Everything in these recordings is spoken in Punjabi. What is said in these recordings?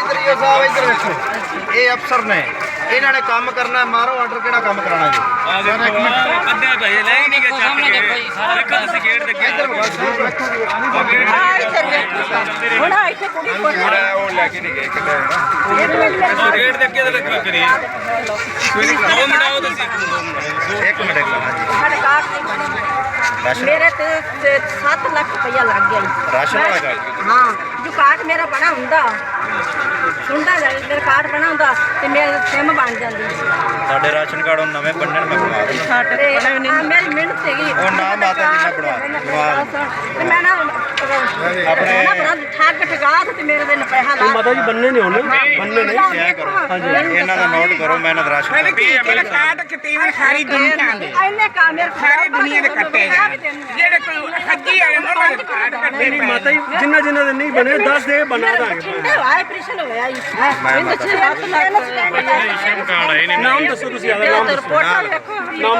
ਇੱਧਰ ਹੀ ਸਾਹਿਬ ਇੱਧਰ ਵੇਖੋ। ਇਹ ਅਫਸਰ ਨੇ। ਇਹਨਾਂ ਨੇ ਕੰਮ ਕਰਨਾ ਮਾਰੋ ਆਰਡਰ ਕਿਹੜਾ ਕੰਮ ਕਰਾਣਾ ਜੀ? ਆ ਦੇਖੋ ਅੱਧੇ ਪੈਸੇ ਲੈ ਹੀ ਨਹੀਂ ਗਏ ਚੱਕ ਕੇ। ਦੇਖੋ ਤੁਸੀਂ ਗੇਟ ਦੇ ਇੱਧਰ ਜੀ। ਹੁਣ ਆ ਇੱਥੇ ਕੋਲ। ਉਹ ਲੈ ਕੇ ਨਹੀਂ ਗਏ ਕਿਤੇ ਗੇਟ ਦੇ ਅੱਗੇ ਤੇ ਲੱਗਾ ਕਰੀ ਦੋ ਮਿੰਟ ਆਓ ਤੁਸੀਂ। ਇੱਕ ਮਿੰਟ ਇੱਕ ਮਿੰਟ ਸਾਡੇ ਕਾਰਡ ਨਹੀਂ ਬਣੇ? ਮੇਰੇ ਤੇ 7 ਲੱਖ ਰੁਪਇਆ ਲੱਗ ਗਿਆ ਜੀ। ਰਾਸ਼ਨ ਵਾਲਾ ਕਾਰਡ? ਹਾਂ ਜੋ ਕਾਰਡ ਮੇਰਾ ਬਣਾ ਹੁੰਦਾ ਹੁੰਦਾ ਜਾਈ ਮੇਰਾ ਕਾਰਡ ਬਣਾ ਹੁੰਦਾ ਤੇ ਮੇਰੇ ਸਿਮ ਬਣ ਜਾਂਦੀ। ਸਾਡੇ ਰਾਸ਼ਨ ਕਾਰਡ ਉਹ ਨਵੇਂ ਬੰਨਣ ਮੈਂ ਬਣਾ ਦੇਣਾ ਤੇ ਆ ਮੇਰੀ ਮਿਹਨਤ ਸੀਗੀ। ਉਹ ਨਾ ਮਾਤਾ ਜੀ ਨੇ ਬਣਵਾ ਤੇ ਮੈਂ ਨਾ ਆਪਣੇ- ਨਾ ਬਣਾ ਠੱਗ ਠਗਾ ਤੇ ਮੇਰੇ ਦੇ ਪੈਸਾ ਲਾ ਮਾਤਾ ਜੀ ਬੰਨੇ ਨਹੀਂ ਹੋਣੇ। ਬੰਨੇ ਨਹੀਂ। ਸਿਆ ਕਰੋ। ਇਹਨਾਂ ਦਾ ਨੋਟ ਕਰੋ ਮੈਂ ਇਹਨਾਂ ਦਾ ਰਾਸ਼ਨ ਕਾਰਡ ਜਿਹੜੇ ਕਾਟ ਕਟੀਵਨ ਸਾਰੀ ਦੁਨੀਆ ਦੇ। ਇੰਨੇ ਕਾ ਮੇਰੇ ਸਾਰੀ ਦੁਨੀਆ ਦੇ ਕੱਟੇ ਜਿਹੜੇ ਕੋਈ ਹੱਜੀ ਵਾਲੇ ਉਹਨਾਂ ਦੇ ਕਾਟ ਕੱਟੇ ਨਹੀਂ ਮਾਤਾ ਜੀ ਜਿੰਨਾ ਜਿੰਨਾ ਦੇ ਨਹੀਂ ਬਣੇ ਦੱਸ ਦੇ ਬਣਾ ਦਾਂਗੇ। ਕਿੰਨੇ ਵਾਏ ਪ੍ਰਸ਼ਨ ਹੋਇਆ ਜੀ। ਇਹਦੇ ਚ ਸੱਤ ਲੱਖ ਰੇਸ਼ਨ ਕਾਰਡ ਆਏ ਨੇ ਨਾਮ ਦੱਸੋ ਤੁਸੀਂ ਆਦਾ ਨਾਮ ਰਿਪੋਰਟਾਂ ਵੇਖੋ ਨਾਮ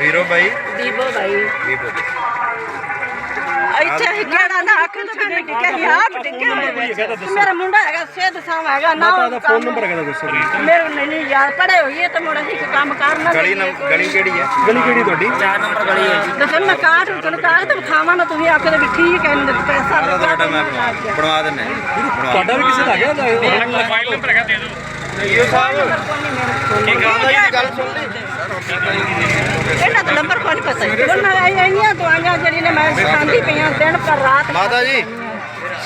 ਵੀਰੋ ਬਾਈ। ਦੀਬੋ ਭਾਈ ਵੀਰੋ ਇੱਥੇ ਹੀ ਕਿਹੜਾ ਨਾ ਅੱਖਾਂ ਤੋਂ ਬਿਨਾਂ ਕਿ ਕਹੀ ਆਪ ਡਿੱਗੇ ਹੋਏ ਮੇਰਾ ਮੁੰਡਾ ਹੈਗਾ ਸਿੱਧ ਸਾਹ ਹੈਗਾ ਨਾ ਮਾਤਾ ਦਾ ਫੋਨ ਨੰਬਰ ਹੈਗਾ ਦੱਸੋ ਮੇਰੇ ਨਹੀਂ ਨਹੀਂ ਯਾਰ ਪੜੇ ਹੋਈਏ ਤੇ ਮੁੰਡਾ ਹੀ ਕੰਮ ਕਰਨਾ ਗਲੀ ਗਲੀ ਕਿਹੜੀ ਹੈ ਗਲੀ ਕਿਹੜੀ ਤੁਹਾਡੀ ਤੇ ਫਿਰ ਮੈਂ ਕਾਟ ਚਲ ਕਾਟ ਤੇ ਖਾਵਾਂ ਨਾ ਤੁਸੀਂ ਆਖਦੇ ਵੀ ਠੀਕ ਹੈ ਇਹਨੂੰ ਪੈਸਾ ਮੈਂ ਬਣਵਾ ਬਣਵਾ ਤੁਹਾਡਾ ਵੀ ਕਿਸੇ ਦਾ ਹੈਗਾ? ਮੋਬਾਈਲ ਨੰਬਰ ਹੈਗਾ ਦੇ ਦਿਓ ਵੀਰੋ ਸਾਹਿਬ ਜੀ ਦੀ ਗੱਲ ਸੁਣ ਲਈ ਇਹਨਾਂ ਦਾ ਨੰਬਰ ਕੋਈ ਨਹੀਂ ਪਤਾ ਉਹਨਾਂ ਆਈਆਂ ਆਈਆਂ ਦਵਾਈਆਂ ਜਿਹੜੀਆਂ ਨੇ ਮੈਂ ਖਾਂਦੀ ਪਈਆਂ ਦਿਨ ਪਰ ਰਾਤ ਮਾਤਾ ਜੀ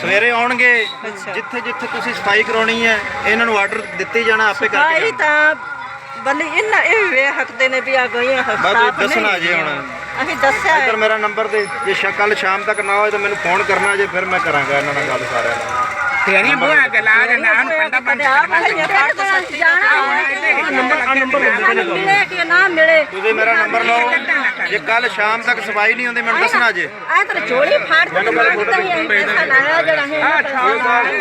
ਸਵੇਰੇ ਆਉਣਗੇ ਜਿੱਥੇ ਜਿੱਥੇ ਤੁਸੀਂ ਸਫ਼ਾਈ ਕਰਾਉਣੀ ਹੈ ਇਹਨਾਂ ਨੂੰ ਆਰਡਰ ਦਿੱਤੇ ਜਾਣਾ ਆਪੇ ਕਰਕੇ ਜਾਣਾ। ਤਾਂ ਬੱਲੇ ਇਹਨਾਂ ਇਹ ਵੇ ਹੱਕਦੇ ਨੇ ਵੀ ਆ ਗਈਆਂ ਹਸਪਤਾਲ ਦੱਸਣਾ ਜੇ ਹੁਣ। ਅਸੀਂ ਦੱਸਿਆ ਇੱਧਰ ਮੇਰਾ ਨੰਬਰ ਤੇ ਜੇ ਕੱਲ ਸ਼ਾਮ ਤੱਕ ਨਾ ਹੋਏ ਤਾਂ ਮੈਨੂੰ ਫੋਨ ਕਰਨਾ ਜੇ ਫਿਰ ਮੈਂ ਕਰਾਂਗਾ ਇਹਨਾਂ ਨਾਲ ਗੱਲ ਸਾਰਿਆਂ ਨਾਲ। ਤੇਰੀ ਬੁਆ ਗਲਾ ਦੇ ਨਾਮ ਪੰਡਾ ਪੰਡ ਨੰਬਰ ਮਿਲੇ ਕਿ ਨਾ ਮਿਲੇ। ਤੁਸੀਂ ਮੇਰਾ ਨੰਬਰ ਲਓ। ਜੇ ਕੱਲ ਸ਼ਾਮ ਤੱਕ ਸਫ਼ਾਈ ਨਹੀਂ ਹੁੰਦੀ ਮੈਨੂੰ ਦੱਸਣਾ ਜੇ। ਆ ਤਾਂ ਚੋਲੀ ਫਾੜ ਕੇ ਮੰਗਦਾ ਹੀ ਹੈ ਪੈਸਾ ਲਾਇਆ ਜਿਹੜਾ ਹੈ।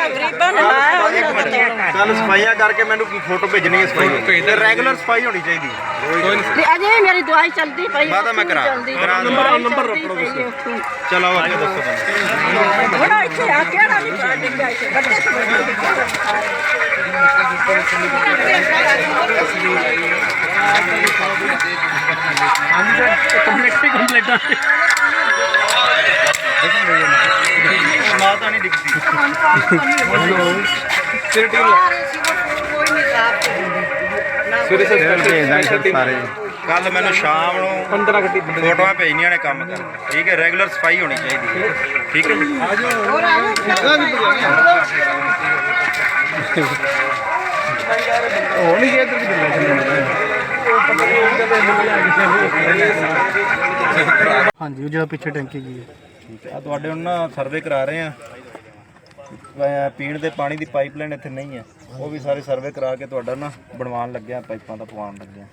ਗਰੀਬਾਂ ਨੇ ਲਾਇਆ ਇੱਕ ਉਹਨਾਂ ਦਾ ਮਿੰਟ ਕੱਲ ਸਫਾਈਆਂ ਕਰਕੇ ਮੈਨੂੰ ਫੋਟੋ ਭੇਜਣੀ ਹੈ ਸਫ਼ਾਈ। ਤੇ ਰੈਗੂਲਰ ਸਫ਼ਾਈ ਹੋਣੀ ਚਾਹੀਦੀ ਹੈ। ਤੇ ਅਜੇ ਮੇਰੀ ਦਵਾਈ ਚੱਲਦੀ ਪਈ ਬਾਅਦ ਮੈਂ ਕਰਾ- ਕਰਾ। ਨੰਬਰ ਨੰਬਰ ਰੱਖੋ ਤੁਸੀਂ। ਚਲੋ ਅੱਗੇ ਦੱਸੋ ਹੁਣ ਇੱਥੇ ਆ ਕਿਹੜਾ ਨਹੀਂ ਪਾ ਡਿੱਗਿਆ ਇੱਥੇ? ਗੱਡੇ ਤੋਂ ਨਹੀਂ ਕੋਈ ਨਹੀਂ ਸਾਫ਼ ਭੇਜਦਾ ਸਾਰੇ ਕੱਲ ਮੈਨੂੰ ਸ਼ਾਮ ਨੂੰ 15 ਗੱਡੀ ਫੋਟੋਆਂ ਭੇਜਣੀਆਂ ਨੇ ਕੰਮ ਕਰਨ। ਠੀਕ ਹੈ ਰੈਗੂਲਰ ਸਫ਼ਾਈ ਹੋਣੀ ਚਾਹੀਦੀ ਹੈ। ਠੀਕ ਹੈ ਜੀ? ਹਾਂਜੀ ਉਹ ਜਿਹੜਾ ਪਿੱਛੇ ਟੈਂਕੀ ਗਈ ਹੈ। ਠੀਕ ਆ ਤੁਹਾਡੇ ਹੁਣ ਨਾ ਸਰਵੇ ਕਰਾ ਰਹੇ ਆ ਅਹ ਪੀਣ ਦੇ ਪਾਣੀ ਦੀ ਪਾਈਪਲਾਈਨ ਇੱਥੇ ਨਹੀਂ ਹੈ। ਉਹ ਵੀ ਸਾਰੇ ਸਰਵੇ ਕਰਾ ਕੇ ਤੁਹਾਡਾ ਨਾ ਬਣਵਾਉਣ ਲੱਗਿਆ ਪਾਈਪਾਂ ਦਾ ਪਵਾਉਣ ਲੱਗਿਆ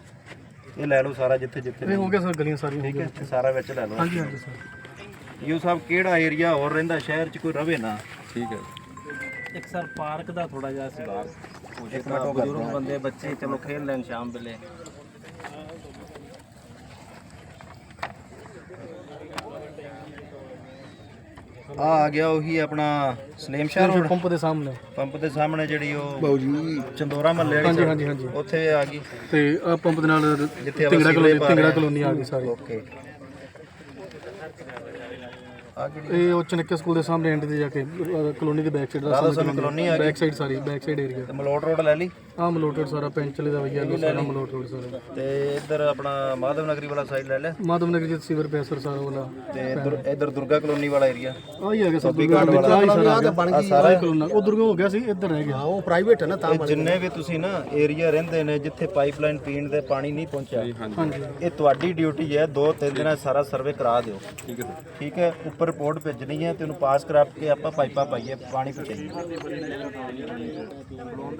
ਇਹ ਲੈ ਲਓ ਸਾਰਾ ਜਿੱਥੇ ਜਿੱਥੇ ਇਹ ਹੋ ਗਿਆ ਸਰ ਗਲੀਆਂ ਸਾਰੀਆਂ ਠੀਕ ਹੈ ਇਹ ਸਾਰਾ ਵਿੱਚ ਲੈ ਲਓ। ਹਾਂਜੀ ਹਾਂਜੀ ਸਰ। ਯੂ ਸਾਹਿਬ ਕਿਹੜਾ ਏਰੀਆ ਹੋਰ ਰਹਿੰਦਾ? ਸ਼ਹਿਰ 'ਚ ਕੋਈ ਰਵੇ ਨਾ। ਠੀਕ ਹੈ। ਇੱਕ ਸਰ ਪਾਰਕ ਦਾ ਥੋੜਾ ਜਿਹਾ ਸੁਧਾਰ ਹੋ ਕਰਦੇ ਬਜ਼ੁਰਗ। ਬੰਦੇ ਬੱਚੇ ਚਲੋ ਖੇਲ ਲੈਣ ਸ਼ਾਮ ਵੇਲੇ। ਆ ਆ ਗਿਆ ਉਹੀ ਆਪਣਾ ਸਲੇਮ ਸ਼ਾਹ ਰੋਡ ਪੰਪ ਦੇ ਸਾਹਮਣੇ। ਪੰਪ ਦੇ ਸਾਹਮਣੇ ਜਿਹੜੀ ਉਹ ਬਾਊਜੀ ਚੰਦੋਰਾ ਮਹੱਲੇ ਵਾਲੀ ਹਾਂਜੀ ਹਾਂਜੀ ਹਾਂਜੀ। ਉੱਥੇ ਆ ਗਈ। ਤੇ ਆ ਪੰਪ ਦੇ ਨਾਲ ਜਿੱਥੇ ਤਿੰਗੜਾ ਕਲੋਨੀ ਤਿੰਗੜਾ ਕਲੋਨੀ ਆ ਗਈ ਸਾਰੀ। ਓਕੇ। ਇਹ ਉਹ ਚਨੱਕੇ ਸਕੂਲ ਦੇ ਸਾਹਮਣੇ ਐਂਡ ਤੇ ਜਾ ਕੇ ਕਲੋਨੀ ਦੇ back side Radha Swami colony ਆ ਗਈ। ਬੈਕ ਸਾਈਡ ਸਾਰੀ ਬੈਕ ਸਾਈਡ ਏਰੀਆ ਤੇ ਮਲੋਟ ਰੋਡ ਲੈ ਲਈ। ਆ ਮਲੋਟਡ ਸਾਰਾ ਪੈਂਚਲੇ ਦਾ ਵਈਆ ਲੋ ਸਾਰਾ ਮਲੋਟ ਰੋਡ ਸਾਰਾ। ਤੇ ਇੱਧਰ ਆਪਣਾ ਮਾਧਵ ਨਗਰੀ ਵਾਲਾ ਸਾਈਡ ਲੈ ਲਿਆ ਮਾਧਵ ਨਗਰ ਜੀ ਸੀਵਰ ਪੈਸਰ ਸਾਰਾ ਵਾਲਾ। ਤੇ ਇੱਧਰ ਇੱਧਰ ਦੁਰਗਾ ਕਲੋਨੀ ਵਾਲਾ ਏਰੀਆ ਆ ਹੀ ਹੈਗਾ ਸਭ ਤੋਂ ਘਾਟ ਵਾਲਾ। ਆ ਹੀ ਸਾਰਾ ਆ ਸਾਰਾ ਕਲੋਨਾ। ਉਹ ਦੁਰਗਾ ਹੋ ਗਿਆ ਸੀ ਇੱਧਰ ਰਹਿ ਗਿਆ। ਉਹ ਪ੍ਰਾਈਵੇਟ ਹੈ ਨਾ ਇਹ ਜਿੰਨੇ ਵੀ ਤੁਸੀਂ ਨਾ ਏਰੀਆ ਰਹਿੰਦੇ ਨੇ ਜਿੱਥੇ ਪਾਈਪਲਾਈਨ ਪੀਣ ਦੇ ਪਾਣੀ ਨਹੀਂ ਪਹੁੰਚਿਆ ਹਾਂਜੀ ਇਹ ਤੁਹਾਡੀ ਡਿਊਟੀ ਹੈ ਦੋ ਤਿੰਨ ਦਿਨਾਂ ਸਾਰਾ ਸਰਵੇ ਕਰਾ ਦਿਓ। ਠੀਕ ਹੈ ਠੀਕ ਹੈ? ਉੱਪਰ ਰਿਪੋਰਟ ਭੇਜਣੀ ਹੈ ਤੇ ਉਹਨੂੰ ਪਾਸ ਕਰਾ ਕੇ ਆਪਾਂ ਪਾਈਪਾਂ ਪਾਈਏ ਪਾਣੀ ਪਹੁੰਚਾਈਏ।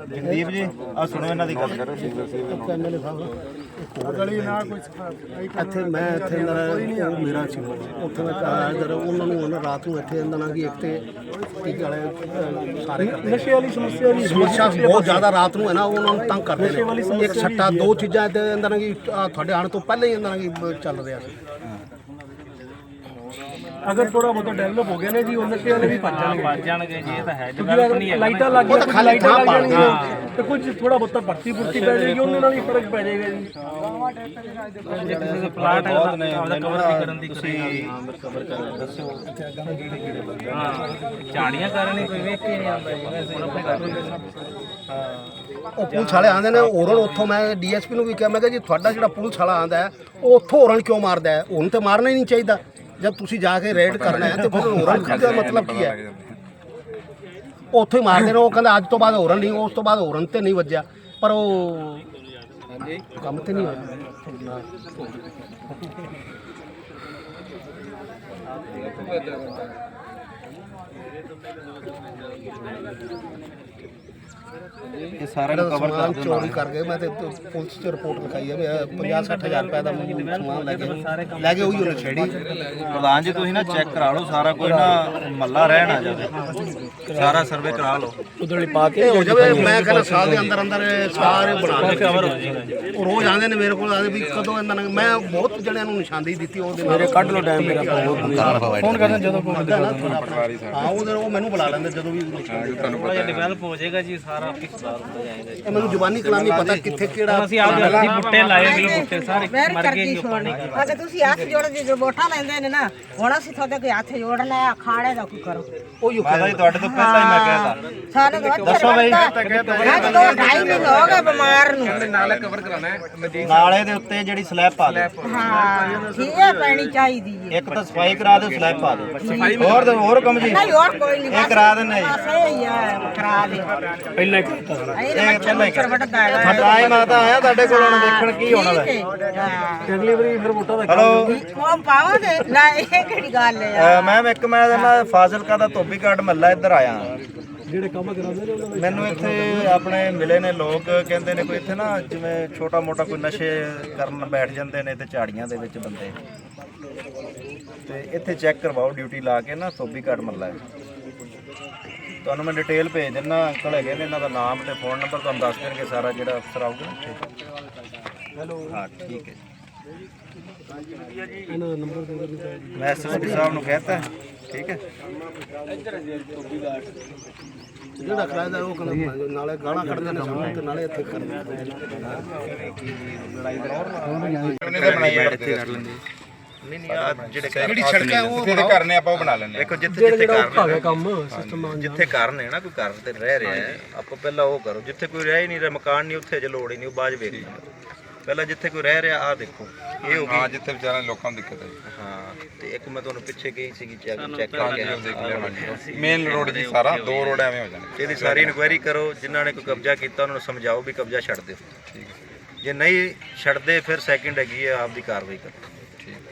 ਜਗਦੀਪ ਜੀ? ਆ ਸੁਣੋ ਇਹਨਾਂ ਦੀ ਗੱਲ। ਇੱਥੇ ਮੈਂ ਇੱਥੇ ਮੇਰਾ ਉਹ ਮੇਰਾ ਸੀ ਉੱਥੇ ਮੈਂ ਘਰ ਇਧਰ। ਉਹਨਾਂ ਨੂੰ ਉਹਨਾਂ ਰਾਤ ਨੂੰ ਇੱਥੇ ਅੰਦਰ ਨਾ ਕਿ ਇੱਕ ਤੇ ਟੀਕੇ ਵਾਲੇ ਸਾਰੇ ਕਰਦੇ। ਨਸ਼ੇ ਵਾਲੀ ਸਮੱਸਿਆ ਵੀ ਸਮੱਸਿਆ ਬਹੁਤ ਜ਼ਿਆਦਾ ਰਾਤ ਨੂੰ ਹੈ ਨਾ ਉਹਨਾਂ ਨੂੰ ਤੰਗ ਕਰਦੇ ਨੇ। ਇੱਕ ਸੱਟਾ ਦੋ ਚੀਜ਼ਾਂ ਦੇ ਅੰਦਰ ਨਾ ਕਿ ਤੁਹਾਡੇ ਆਉਣ ਤੋਂ ਪਹਿਲਾਂ ਹੀ ਅੰਦਰ ਨਾ ਕਿ ਚੱਲ ਰਿਹਾ ਸੀ। ਅਗਰ ਥੋੜਾ ਬਹੁਤਾ ਡਿਵੈਲਪ ਹੋ ਗਿਆ ਨੇ ਜੀ ਉਹ ਨਸ਼ੇ ਵਾਲੇ ਵੀ ਭੱਜ ਜਾਣਗੇ। ਵੱਜ ਜਾਣਗੇ ਜੀ ਇਹ ਤਾਂ ਹੈ ਡਿਵੈਲਪ ਨਹੀਂ ਨਾ। ਲਾਈਟਾਂ ਲੱਗ ਗਈਆਂ ਕੁਝ ਲਾਈਟਾਂ ਲੱਗ ਜਾਣਗੀਆਂ। ਤੇ ਕੁਝ ਥੋੜਾ ਬਹੁਤਾ ਭਰਤੀ ਪੁਰਤੀ ਪੈ ਜਾਏਗੀ ਉਹਦੇ ਨਾਲ ਹੀ ਫ਼ਰਕ ਪੈ ਜਾਏਗਾ ਜੀ। ਜੇ ਕਿਸੇ ਦੇ ਪਲਾਟ ਹੈ ਉਹਦਾ ਕਵਰ ਵੀ ਕਰਨ ਦੀ ਤੁਸੀਂ ਕਵਰ ਕਰ ਦੱਸੋ ਹਾਂ ਝਾੜੀਆਂ ਕਾਰਨ ਹੀ ਕੋਈ ਵੇਖ ਕੇ ਨਹੀਂ ਆਉਂਦਾ ਜੀ ਵੈਸੇ ਆਪਣੇ ਘਰ ਦੇ ਉਹ ਪੁਲਿਸ ਵਾਲੇ ਆਂਦੇ ਨੇ ਹੋਰਨ ਉੱਥੋਂ ਮੈਂ ਡੀਐਸਪੀ ਨੂੰ ਵੀ ਕਿਹਾ ਮੈਂ ਕਿਹਾ ਜੀ ਤੁਹਾਡਾ ਜਿਹੜਾ ਪੁਲਿਸ ਵਾਲਾ ਆਂਦਾ ਹੈ ਉਹ ਉੱਥੋਂ ਹੋਰਨ ਕਿਉਂ ਮਾਰਦਾ ਹੈ? ਉਹਨੂੰ ਤੇ ਮਾਰਨਾ ਹੀ ਨਹੀਂ ਚਾਹੀਦਾ। ਜਦ ਤੁਸੀਂ ਜਾ ਕੇ ਰੇਡ ਕਰਨਾ ਹੈ ਤੇ ਫਿਰ ਹੋਰਨ ਦਾ ਮਤਲਬ ਕੀ ਹੈ? ਉੱਥੋਂ ਹੀ। ਮਾਰਦੇ ਨੇ ਉਹ ਕਹਿੰਦਾ ਅੱਜ ਤੋਂ ਬਾਅਦ ਹੋਰਨ ਨਹੀਂ ਉਸ ਤੋਂ ਬਾਅਦ ਹੋਰਨ ਤੇ ਨਹੀਂ ਵੱਜਿਆ। ਪਰ ਉਹ ਕੰਮ ਤੇ ਨਹੀਂ ਹੋਇਆ। ਇਹ ਸਾਰਾ ਨੂੰ ਕਵਰ ਕਰ ਦਿਓ ਚੋਰੀ ਕਰ ਗਏ ਮੈਂ ਤੇ ਪੁਲਿਸ 'ਚ ਰਿਪੋਰਟ ਲਿਖਾਈ ਹੈ ਵੀ 50 60000 ਰੁਪਏ ਦਾ ਸਮਾਨ ਲੈ ਗਏ ਲੈ ਗਏ ਉਹੀ ਉਹਨੇ ਛੇੜੀ ਪ੍ਰਧਾਨ ਜੀ ਤੁਸੀਂ ਨਾ ਚੈੱਕ ਕਰਾ ਲਓ ਸਾਰਾ ਕੋਈ ਨਾ ਮੱਲਾ ਰਹਿ ਨਾ ਜਾਵੇ। ਸਾਰਾ ਸਰਵੇ ਕਰਾ ਲਓ। ਇਹ ਹੋ ਜਾਵੇ ਮੈਂ ਕਹਿੰਦਾ ਸਾਲ ਦੇ ਅੰਦਰ ਅੰਦਰ ਸਾਰੇ ਬਣਾ ਕੇ ਕਵਰ ਹੋ ਉਹ ਰੋਜ਼ ਆਉਂਦੇ ਨੇ ਮੇਰੇ ਕੋਲ ਆਦੇ ਵੀ ਕਦੋਂ ਇਹਨਾਂ ਨੇ ਮੈਂ ਬਹੁਤ ਜਣਿਆਂ ਨੂੰ ਨਿਸ਼ਾਨਦੇਹੀ ਦਿੱਤੀ ਉਹਦੇ ਨਾਲ ਮੇਰੇ ਕੱਢ ਲੋ ਟਾਈਮ ਮੇਰਾ ਫੋਨ ਕਰਦਾ ਜਦੋਂ ਕੋਈ ਹਾਂ ਉਹਦੇ ਉਹ ਮੈਨੂੰ ਬੁਲਾ ਲੈਂਦੇ ਜਦੋਂ ਵੀ ਨਿਸ਼ਾਨਦੇਹੀ ਥੋੜਾ ਜਿਹਾ ਡਿਵੈਲਪ ਹੋ ਜਾਏਗਾ ਜੀ ਸਾਰਾ ਆਪੇ ਸੁਧਾਰ ਹੁੰਦਾ ਜਾਏਗਾ ਜੀ। ਇਹ ਮੈਨੂੰ ਜ਼ੁਬਾਨੀ ਕਲਾਮੀ ਪਤਾ ਕਿੱਥੇ ਕਿਹੜਾ ਹੁਣ ਅਸੀਂ ਆਪਦੇ ਹੱਥੀਂ ਬੁੱਟੇ ਲਾਏ ਵੀ ਬੁੱਟੇ ਸਾਰੇ ਮੇਰੀ ਮਰ ਗਏ ਕਰਦੀ ਜੀ ਉਹ ਪਾਣੀ ਸੁਣ ਅਗਰ ਤੁਸੀਂ ਹੱਥ ਜੋੜ ਦੇ ਜੋ ਵੋਟਾਂ ਲੈਂਦੇ ਨੇ ਨਾ ਹੁਣ ਅਸੀਂ ਤੁਹਾਡੇ ਕੋਈ ਹੱਥ ਜੋੜਨਾ ਹੈ ਅਖਾੜੇ ਦਾ ਕੋਈ ਕਰੋ। ਉਹ ਯੂ ਮਾਤਾ ਜੀ ਤੁਹਾਡੇ ਤੋਂ ਪਹਿਲਾਂ ਹੀ ਮੈਂ ਕਹਿਤਾ ਸਾਨੂੰ ਤਾਂ ਦੱਸੋ ਬਈ ਅੱਜ ਦੋ ਢਾਈ ਮਹੀਨੇ ਹੋ ਗਏ ਬਿਮਾਰ ਨੂੰ। ਨਾਲੇ ਕਵਰ ਕਰਾਣਾ ਹੈ ਨਾਲੇ ਦੇ ਉੱਤੇ ਜਿਹੜੀ ਸਲੈਬ ਪਾ ਦਿਓ। ਹਾਂ ਠੀਕ ਹੈ ਪੈਣੀ ਚਾਹੀਦੀ ਹੈ। ਇੱਕ ਤਾਂ ਸਫ਼ਾਈ ਕਰਾ ਦਿਓ ਸਲੈਬ ਪਾ ਦਿਓ। ਹੋਰ ਕੰਮ ਜੀ। ਨਹੀਂ ਹੋਰ ਕੋਈ ਨਹੀਂ ਇਹ ਕਰਾ ਦਿੰਦੇ ਜੀ ਸਹੀ ਹੈ ਕਰਾ ਦੇ। ਪਹਿਲਾਂ ਹੀ ਹੀ ਵੱਢਦਾ ਹੈ। ਮਟਾਈ ਮਾਤਾ ਆਇਆ ਤੁਹਾਡੇ ਕੋਲ ਹੁਣ ਦੇਖਣ ਕੀ ਹੋਣਾ ਵਾ। ਅਗਲੀ ਵਾਰੀ ਫਿਰ ਵੋਟਾਂ ਦਾ ਹਲੋ ਉਹ ਪਾਵਾਂਗੇ। ਲੈ ਇਹ ਕਿਹੜੀ ਗੱਲ ਹੈ ਮੈਮ ਇੱਕ ਮੈਂ ਨਾ ਫਾਜ਼ਿਲਕਾ ਦਾ ਧੋਬੀ ਘਾਟ ਮੱਲਾ ਇੱਧਰ ਆਇਆ। ਜਿਹੜੇ ਕੰਮ ਕਰਾਉਂਦੇ ਨੇ ਉਹਨਾਂ ਦੇ ਮੈਨੂੰ ਇੱਥੇ ਆਪਣੇ ਮਿਲੇ ਨੇ ਲੋਕ ਕਹਿੰਦੇ ਨੇ ਕੋਈ ਇੱਥੇ ਨਾ ਜਿਵੇਂ ਛੋਟਾ ਮੋਟਾ ਕੋਈ ਨਸ਼ੇ ਕਰਨ ਬੈਠ ਜਾਂਦੇ ਨੇ ਤੇ ਝਾੜੀਆਂ ਦੇ ਵਿੱਚ ਬੰਦੇ। ਤੇ ਇੱਥੇ ਚੈੱਕ ਕਰਵਾਓ ਡਿਊਟੀ ਲਾ ਕੇ ਨਾ ਧੋਬੀ ਘਾਟ ਮੱਲਾ ਹੈ। ਤੁਹਾਨੂੰ ਮੈਂ ਡਿਟੇਲ ਭੇਜ ਦਿੰਦਾ ਅੰਕਲ ਹੈਗੇ ਨੇ ਇਹਨਾਂ ਦਾ ਨਾਮ ਤੇ ਫੋਨ ਨੰਬਰ ਤੁਹਾਨੂੰ ਦੱਸ ਦੇਣਗੇ ਸਾਰਾ ਜਿਹੜਾ ਅਫਸਰ ਆਊਗਾ। ਨਾ ਇੱਥੇ ਹੈਲੋ। ਹਾਂ ਠੀਕ ਹੈ। ਇਹਨਾਂ ਦਾ ਨੰਬਰ ਦੇ ਦਿਓ। ਮੈਂ ਐਸਐਸਪੀ ਸਾਹਿਬ ਨੂੰ ਕਹਿਤਾ ਠੀਕ ਹੈ। ਜਿਹੜਾ ਕਿਰਾਏਦਾਰ ਉਹ ਕਹਿੰਦਾ ਨਾਲੇ ਗਾਣਾ ਕੱਢਦੇ ਨੇ ਸਾਨੂੰ ਤੇ ਨਾਲੇ ਇੱਥੇ ਕਰਦੇ ਨਹੀਂ ਨਹੀਂ ਆ ਜਿਹੜੇ ਜਿਹੜੀ ਸੜਕਾਂ ਉਹ ਜਿਹੜੇ ਕਰਨੇ ਆਪਾਂ ਉਹ ਬਣਾ ਲੈਣੇ ਦੇਖੋ ਜਿੱਥੇ ਜਿੱਥੇ ਕਰ ਭਾਵੇਂ ਕੰਮ ਸਿਸਟਮ ਆ ਜਿੱਥੇ ਘਰ ਨੇ ਨਾ ਕੋਈ ਘਰ ਤੇ ਰਹਿ ਰਿਹਾ ਹੈ। ਆਪਾਂ ਪਹਿਲਾਂ ਉਹ ਕਰੋ ਜਿੱਥੇ ਕੋਈ ਰਹਿ ਹੀ ਨਹੀਂ ਰਿਹਾ ਮਕਾਨ ਨਹੀਂ ਉੱਥੇ ਅਜੇ ਲੋੜ ਹੀ ਨਹੀਂ ਉਹ ਬਾਅਦ 'ਚ ਵੇਖ ਲੈਣਾ ਪਹਿਲਾਂ ਜਿੱਥੇ ਕੋਈ ਰਹਿ ਰਿਹਾ ਆ ਦੇਖੋ ਇਹ ਹੋ ਹਾਂ ਗਈ। ਜਿੱਥੇ ਵਿਚਾਰਿਆਂ ਲੋਕਾਂ ਨੂੰ ਦਿੱਕਤ ਹੈ ਹਾਂ ਤੇ ਇੱਕ ਮੈਂ ਤੁਹਾਨੂੰ ਪਿੱਛੇ ਗਈ ਸੀਗੀ ਚੈੱਕ ਚੈੱਕ ਕਰਕੇ ਮੇਨ ਰੋਡ ਜੀ ਸਾਰਾ ਦੋ ਰੋਡ ਐਵੇਂ ਹੋ ਜਾਣਗੇ ਇਹਦੀ ਸਾਰੀ ਇਨਕੁਆਇਰੀ ਕਰੋ ਜਿਨ੍ਹਾਂ ਨੇ ਕੋਈ ਕਬਜ਼ਾ ਕੀਤਾ ਉਹਨਾਂ ਨੂੰ ਸਮਝਾਓ ਵੀ ਕਬਜ਼ਾ ਛੱਡ ਦਿਓ। ਜੇ ਨਹੀਂ ਛੱਡਦੇ ਫਿਰ ਸੈਕਿੰਡ ਹੈਗੀ ਹੈ ਆਪਦੀ ਕਾਰਵਾਈ ਕਰੋ।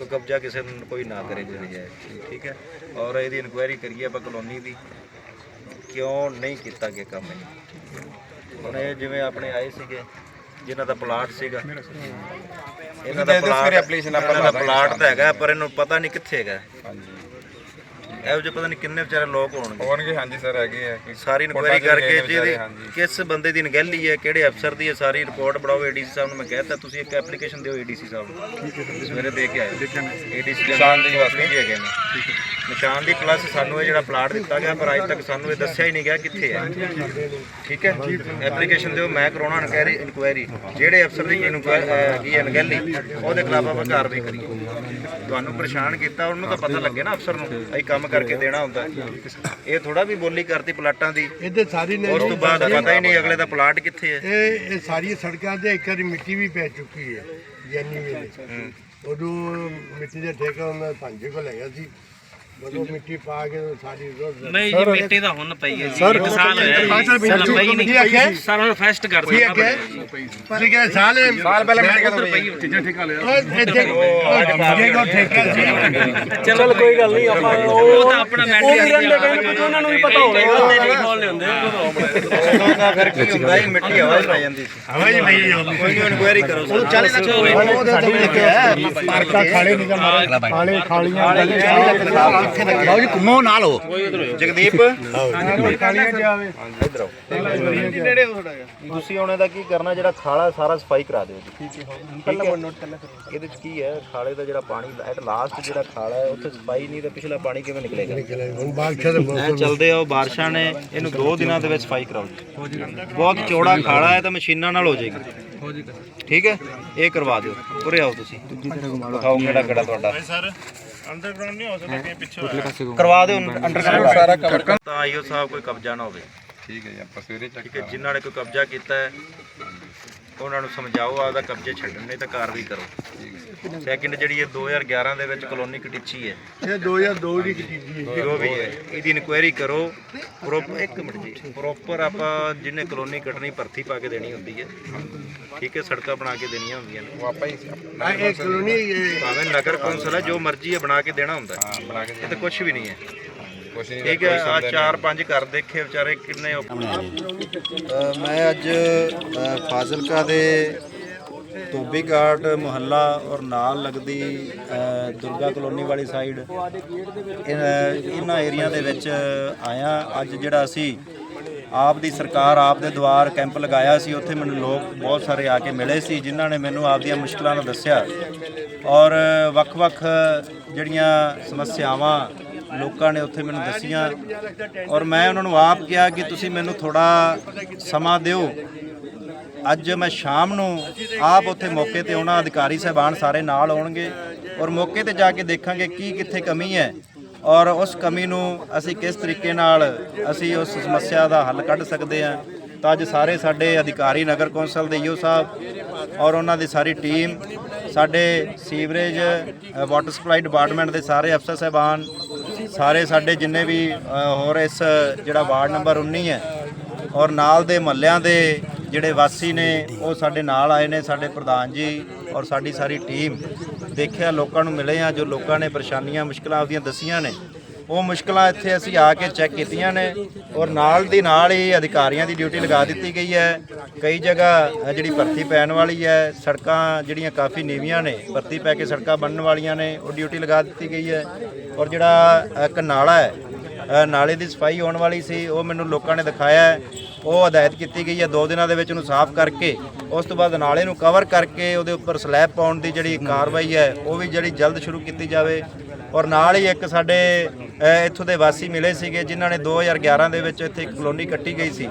ਕਬਜ਼ਾ ਕਿਸੇ ਨੂੰ ਕੋਈ ਨਾ ਕਰੇ ਕੋਈ ਜਾਏ ਠੀਕ ਹੈ? ਔਰ ਇਹਦੀ ਇਨਕੁਆਇਰੀ ਕਰੀਏ ਆਪਾਂ ਕਲੋਨੀ ਦੀ। ਕਿਉਂ ਨਹੀਂ ਕੀਤਾ ਗਿਆ ਕੰਮ ਇਹ? ਹੁਣ ਇਹ ਜਿਵੇਂ ਆਪਣੇ ਆਏ ਸੀਗੇ ਜਿਨ੍ਹਾਂ ਦਾ ਪਲਾਟ ਸੀਗਾ। ਇਹਨਾਂ ਦਾ ਪਲਾਟ ਆਪਾਂ ਪਲਾਟ ਤਾਂ ਹੈਗਾ ਪਰ ਇਹਨੂੰ ਪਤਾ ਨਹੀਂ ਕਿੱਥੇ ਹੈਗਾ। ਹਾਂਜੀ। ਇਹੋ ਜਿਹੇ ਪਤਾ ਨਹੀਂ ਕਿੰਨੇ ਵਿਚਾਰੇ ਲੋਕ ਹੋਣਗੇ। ਹੋਣਗੇ ਹਾਂਜੀ ਸਰ ਹੈਗੇ ਆ। ਕਿ ਸਾਰੀ ਇਨਕੁਆਇਰੀ ਕਰਕੇ ਜਿਹਦੀ। ਕਿਸ ਬੰਦੇ ਦੀ ਨਗਹਿਲੀ ਹੈ ਕਿਹੜੇ ਅਫਸਰ ਦੀ ਹੈ ਸਾਰੀ ਰਿਪੋਰਟ ਬਣਾਓ ਏਡੀਸੀ ਸਾਹਿਬ ਨੂੰ ਮੈਂ ਕਹਿਤਾ ਤੁਸੀਂ ਇੱਕ ਐਪਲੀਕੇਸ਼ਨ ਦਿਓ ਏਡੀਸੀ ਸਾਹਿਬ ਨੂੰ। ਸਵੇਰੇ ਦੇ ਕੇ ਆਏ ਏਡੀਸੀ ਨਿਸ਼ਾਨਦੇਹੀ ਵਾਸਤੇ। ਵੀ ਹੈਗੇ ਨੇ। ਨਿਸ਼ਾਨ ਦੀ ਪਲੱਸ ਸਾਨੂੰ ਇਹ ਜਿਹੜਾ ਪਲਾਟ ਦਿੱਤਾ ਗਿਆ ਪਰ ਅੱਜ ਤੱਕ ਸਾਨੂੰ ਇਹ ਦੱਸਿਆ ਹੀ ਨਹੀਂ ਗਿਆ ਕਿੱਥੇ ਹੈ। ਠੀਕ ਹੈ? ਐਪਲੀਕੇਸ਼ਨ ਦਿਓ ਮੈਂ ਕਰਾਉਣਾ ਇਨਕੁਆਇਰੀ ਇਨਕੁਆਇਰੀ ਜਿਹੜੇ ਅਫਸਰ ਦੀ ਇਨਕੁਆਇਰੀ ਹੈ ਨਗਹਿਲੀ ਉਹਦੇ ਖਿਲਾਫ ਆਪਾਂ ਕਾਰਵਾਈ ਕਰੀਏ। ਤੁਹਾਨੂੰ ਪਰੇਸ਼ਾਨ ਕੀਤਾ ਉਹਨੂੰ ਤਾਂ ਪਤਾ ਲੱਗੇ ਨਾ ਅਫਸਰ ਨੂੰ ਅਸੀਂ ਕੰਮ ਕਰਕੇ ਦੇਣਾ ਹੁੰਦਾ। ਇਹ ਥੋੜਾ ਵੀ ਬੋਲੀ ਕਰਤੀ ਪਲਾਟਾਂ ਦੀ। ਇਹਦੇ ਸਾਰੀ ਨੇ ਉਸ ਤੋਂ ਬਾਅਦ ਪਤਾ ਹੀ ਨਹੀਂ ਅਗਲੇ ਦਾ ਪਲਾਟ ਕਿੱਥੇ ਹੈ। ਇਹ ਇਹ ਸਾਰੀ ਸੜਕਾਂ ਤੇ ਇੱਕ ਵਾਰੀ ਮਿੱਟੀ ਵੀ ਪੈ ਚੁੱਕੀ ਹੈ ਯਾਨੀ ਵੇਲੇ। ਉਦੋਂ ਮਿੱਟੀ ਦਾ ਠੇਕਾ ਉਹਨਾਂ ਪੰਜੇ ਕੋਲ ਹੈਗਾ ਸੀ। ਮਿੱਟੀ ਪਾ ਕੇ ਸਾਰੀ ਰੋਜ਼ ਨਹੀਂ ਜੀ ਮਿੱਟੀ ਦਾ ਹੁਣ ਪਈ ਹੈ ਜੀ ਇੱਕ ਸਾਲ ਹੋਇਆ ਜੀ ਸਾਲ ਪਈ ਨਹੀਂ। ਸਾਲ ਹੁਣ ਫੈਸਟ ਕਰ ਹੈ। ਠੀਕ ਹੈ ਸਾਲ ਸਾਲ ਪਹਿਲਾਂ ਮਿਲ ਗਿਆ ਤਾਂ ਚੀਜ਼ਾਂ ਠੇਕਾ ਲਿਆ। ਇੱਥੇ ਜੇ ਕੋ ਠੇਕਾ ਸੀ ਚਲ ਕੋਈ ਗੱਲ ਨਹੀਂ ਆਪਾਂ ਉਹ ਤਾਂ ਆਪਣਾ ਉਹ ਵੀ ਰਹਿੰਦੇ ਪਏ ਨੇ, ਉਹਨਾਂ ਨੂੰ ਵੀ ਪਤਾ ਹੋਵੇਗਾ ਨਹੀਂ ਖੋਲ ਲੈਂਦੇ ਉਦੋਂ ਦਾ ਫਿਰ ਕੀ ਹੁੰਦਾ ਸੀ ਮਿੱਟੀ ਹਵਾ 'ਚ ਪੈ ਜਾਂਦੀ ਸੀ। ਹਵਾ ਜੀ ਪਈ ਜਾਂਦੀ ਕੋਈ ਨਹੀਂ ਇਨਕੁਆਇਰੀ ਕਰੋ। ਸਰ ਪਾਰਕਾ ਖਾਲੇ ਨਹੀਂ ਮਾਰੇ ਖਾਲੇ ਖਾਲੀਆਂ ਬਾਬੂ ਜੀ ਘੁੰਮੋ ਨਾਲ ਹੋ। ਜਗਦੀਪ। ਤੁਸੀਂ ਹੁਣ ਇਹਦਾ ਕੀ ਕਰਨਾ ਜਿਹੜਾ ਖਾਲਾ ਸਾਰਾ ਸਫ਼ਾਈ ਕਰਾ ਦਿਓ ਜੀ। ਠੀਕ ਹੈ। ਪਹਿਲਾਂ ਨੋਟ ਕਰਨਾ ਇਹਦੇ ਚ ਕੀ ਹੈ ਖਾਲੇ ਦਾ ਜਿਹੜਾ ਪਾਣੀ ਐਟ ਲਾਸਟ ਜਿਹੜਾ ਖਾਲਾ ਹੈ ਉੱਥੇ ਸਫ਼ਾਈ ਨਹੀਂ ਤੇ ਪਿਛਲਾ ਪਾਣੀ ਕਿਵੇਂ ਨਿਕਲੇਗਾ? ਹੁਣ ਬਾਦਸ਼ਾਹ ਦੇ ਐ ਚੱਲਦੇ ਆ ਉਹ ਬਾਰਿਸ਼ਾਂ ਨੇ ਇਹਨੂੰ 2 ਦਿਨਾਂ ਦੇ ਵਿੱਚ ਸਫ਼ਾਈ ਕਰਾਓ ਜੀ ਬਹੁਤ ਚੌੜਾ ਖਾਲਾ ਹੈ ਤਾਂ ਮਸ਼ੀਨਾਂ ਨਾਲ ਹੋ ਜਾਏਗੀ। ਠੀਕ ਹੈ? ਇਹ ਕਰਵਾ ਦਿਓ। ਉਰੇ ਆਓ ਤੁਸੀਂ। ਦਿਖਾਓ ਕਿਹੜਾ ਕਿਹੜਾ ਤੁਹਾਡਾ। ਸਰ ਅੰਡਰਗਰਾਉਂਡ ਨਹੀਂ ਹੋ ਸਕਦਾ ਕਿ ਪਿੱਛੇ ਕਰਵਾ ਦਿਓ ਅੰਡਰਗਰਾਉਂਡ ਸਾਰਾ ਕਵਰ ਤਾਂ ਆਈਓ ਸਾਹਿਬ ਕੋਈ ਕਬਜ਼ਾ ਨਾ ਹੋਵੇ। ਠੀਕ ਹੈ ਜੀ ਆਪਾਂ ਸਵੇਰੇ ਚੱਕ ਠੀਕ ਹੈ ਜਿਨ੍ਹਾਂ ਨੇ ਕੋਈ ਕਬਜ਼ਾ ਕੀਤਾ ਹੈ ਉਹਨਾਂ ਨੂੰ ਸਮਝਾਓ ਆਪਦਾ ਕਬਜ਼ੇ ਛੱਡਣ ਨਹੀਂ ਤਾਂ ਕਾਰਵਾਈ ਕਰੋ। ਸੈਕਿੰਡ ਜਿਹੜੀ ਇਹ 2011 ਦੇ ਵਿੱਚ ਕਲੋਨੀ ਕਟਿੱਚੀ ਹੈ। ਇਹ 2002 ਦੀ ਕੀਤੀ ਸੀ ਜੋ ਵੀ ਹੈ। ਇਹਦੀ ਇਨਕੁਆਇਰੀ ਕਰੋ। ਪ੍ਰੋਪਰ ਇੱਕ ਮਿੰਟ ਜੀ। ਪ੍ਰੋਪਰ ਆਪਾਂ ਜਿਹਨੇ ਕਲੋਨੀ ਕੱਟਣੀ ਭਰਤੀ ਪਾ ਕੇ ਦੇਣੀ ਹੁੰਦੀ ਹੈ। ਠੀਕ ਹੈ ਸੜਕਾਂ ਬਣਾ ਕੇ ਦੇਣੀਆਂ ਹੁੰਦੀਆਂ ਨੇ। ਉਹ ਆਪਾਂ ਹੀ ਇਹ ਕਲੋਨੀ ਭਾਵੇਂ ਨਗਰ ਕੌਂਸਲ ਹੈ ਜੋ ਮਰਜ਼ੀ ਹੈ ਬਣਾ ਕੇ ਦੇਣਾ ਹੁੰਦਾ ਹੈ। ਇਹ ਤਾਂ ਕੁਝ ਵੀ ਨਹੀਂ ਹੈ। ਠੀਕ ਹੈ ਆ ਚਾਰ ਪੰਜ ਘਰ ਦੇਖੇ ਵਿਚਾਰੇ ਕਿੰਨੇ ਮੈਂ ਅੱਜ ਅ, ਫਾਜ਼ਿਲਕਾ ਦੇ ਧੋਬੀ ਘਾਟ ਮੁਹੱਲਾ ਔਰ ਨਾਲ ਲੱਗਦੀ ਅ, ਦੁਰਗਾ ਕਲੋਨੀ ਵਾਲੀ ਸਾਈਡ ਇਹਨਾਂ ਏਰੀਆ ਦੇ ਵਿੱਚ ਆਇਆ। ਅੱਜ ਜਿਹੜਾ ਅਸੀਂ ਆਪ ਦੀ ਸਰਕਾਰ ਆਪ ਦੇ ਦੁਆਰ ਕੈਂਪ ਲਗਾਇਆ ਸੀ ਉੱਥੇ ਮੈਨੂੰ ਲੋਕ ਬਹੁਤ ਸਾਰੇ ਆ ਕੇ ਮਿਲੇ ਸੀ ਜਿਨ੍ਹਾਂ ਨੇ ਮੈਨੂੰ ਆਪਦੀਆਂ ਮੁਸ਼ਕਲਾਂ ਨੂੰ ਦੱਸਿਆ। ਔਰ ਵੱਖ-ਵੱਖ ਜਿਹੜੀਆਂ ਸਮੱਸਿਆਵਾਂ ਲੋਕਾਂ ਨੇ ਉੱਥੇ ਮੈਨੂੰ ਦੱਸੀਆਂ ਔਰ ਮੈਂ ਉਹਨਾਂ ਨੂੰ ਆਪ ਕਿਹਾ ਕਿ ਤੁਸੀਂ ਮੈਨੂੰ ਥੋੜਾ ਸਮਾਂ ਦਿਓ। ਅੱਜ ਮੈਂ ਸ਼ਾਮ ਨੂੰ ਆਪ ਉੱਥੇ ਮੌਕੇ ਤੇ ਆਉਣਾ ਅਧਿਕਾਰੀ ਸਹਿਬਾਨ ਸਾਰੇ ਨਾਲ ਆਉਣਗੇ ਔਰ ਮੌਕੇ ਤੇ ਜਾ ਕੇ ਦੇਖਾਂਗੇ ਕੀ ਕਿੱਥੇ ਕਮੀ ਹੈ ਔਰ ਉਸ ਕਮੀ ਨੂੰ ਅਸੀਂ ਕਿਸ ਤਰੀਕੇ ਨਾਲ ਅਸੀਂ ਉਸ ਸਮੱਸਿਆ ਦਾ ਹੱਲ ਕੱਢ ਸਕਦੇ ਹਾਂ। ਤਾਂ ਅੱਜ ਸਾਰੇ ਸਾਡੇ ਅਧਿਕਾਰੀ ਨਗਰ ਕੌਂਸਲ ਦੇ ਈਓ ਸਾਹਿਬ ਔਰ ਉਹਨਾਂ ਦੀ ਸਾਰੀ ਟੀਮ, ਸਾਡੇ ਸੀਵਰੇਜ ਵਾਟਰ ਸਪਲਾਈ ਡਿਪਾਰਟਮੈਂਟ ਦੇ ਸਾਰੇ ਅਫਸਰ ਸਹਿਬਾਨ ਸਾਰੇ ਸਾਡੇ ਜਿੰਨੇ ਵੀ ਹੋਰ ਇਸ, ਜਿਹੜਾ ਵਾਰਡ ਨੰਬਰ 19 ਹੈ ਔਰ ਨਾਲ ਦੇ ਮਹੱਲਿਆਂ ਦੇ ਜਿਹੜੇ ਵਾਸੀ ਨੇ, ਉਹ ਸਾਡੇ ਨਾਲ ਆਏ ਨੇ, ਸਾਡੇ ਪ੍ਰਧਾਨ ਜੀ ਔਰ ਸਾਡੀ ਸਾਰੀ ਟੀਮ। ਦੇਖਿਆ ਲੋਕਾਂ ਨੂੰ ਮਿਲੇ ਆ, ਜੋ ਲੋਕਾਂ ਨੇ ਪਰੇਸ਼ਾਨੀਆਂ, ਮੁਸ਼ਕਲਾਂ ਆਪਦੀਆਂ ਦਸੀਆਂ ਨੇ ਉਹ ਮੁਸ਼ਕਲਾਂ ਇੱਥੇ ਅਸੀਂ ਆ ਕੇ ਚੈੱਕ ਕੀਤੀਆਂ ਨੇ ਔਰ ਨਾਲ ਦੀ ਨਾਲ ਹੀ ਅਧਿਕਾਰੀਆਂ ਦੀ ਡਿਊਟੀ ਲਗਾ ਦਿੱਤੀ ਗਈ ਹੈ। ਕਈ ਜਗ੍ਹਾ ਜਿਹੜੀ ਭਰਤੀ ਪੈਣ ਵਾਲੀ ਹੈ, ਸੜਕਾਂ ਜਿਹੜੀਆਂ ਕਾਫੀ ਨੀਵੀਆਂ ਨੇ, ਭਰਤੀ ਪੈ ਕੇ ਸੜਕਾਂ ਬਣਨ ਵਾਲੀਆਂ ਨੇ, ਉਹ ਡਿਊਟੀ ਲਗਾ ਦਿੱਤੀ ਗਈ ਹੈ। ਔਰ ਜਿਹੜਾ ਇੱਕ ਨਾਲਾ ਹੈ ਨਾਲੇ ਦੀ ਸਫ਼ਾਈ ਹੋਣ ਵਾਲੀ ਸੀ, ਉਹ ਮੈਨੂੰ ਲੋਕਾਂ ਨੇ ਦਿਖਾਇਆ ਉਹ ਹਦਾਇਤ ਕੀਤੀ ਗਈ ਹੈ ਦੋ ਦਿਨਾਂ ਦੇ ਵਿੱਚ ਉਹਨੂੰ ਸਾਫ਼ ਕਰਕੇ, ਉਸ ਤੋਂ ਬਾਅਦ ਨਾਲੇ ਨੂੰ ਕਵਰ ਕਰਕੇ ਉਹਦੇ ਉੱਪਰ ਸਲੈਬ ਪਾਉਣ ਦੀ ਜਿਹੜੀ ਕਾਰਵਾਈ ਹੈ, ਉਹ ਵੀ ਜਿਹੜੀ ਜਲਦ ਸ਼ੁਰੂ ਕੀਤੀ ਜਾਵੇ। ਔਰ ਨਾਲ ਹੀ ਇੱਕ ਸਾਡੇ ਇੱਥੋਂ ਦੇ ਵਾਸੀ ਮਿਲੇ ਸੀਗੇ ਜਿਨ੍ਹਾਂ ਨੇ 2011 ਦੇ ਵਿੱਚ ਇੱਥੇ ਇੱਕ ਕਲੋਨੀ ਕੱਟੀ ਗਈ ਸੀ।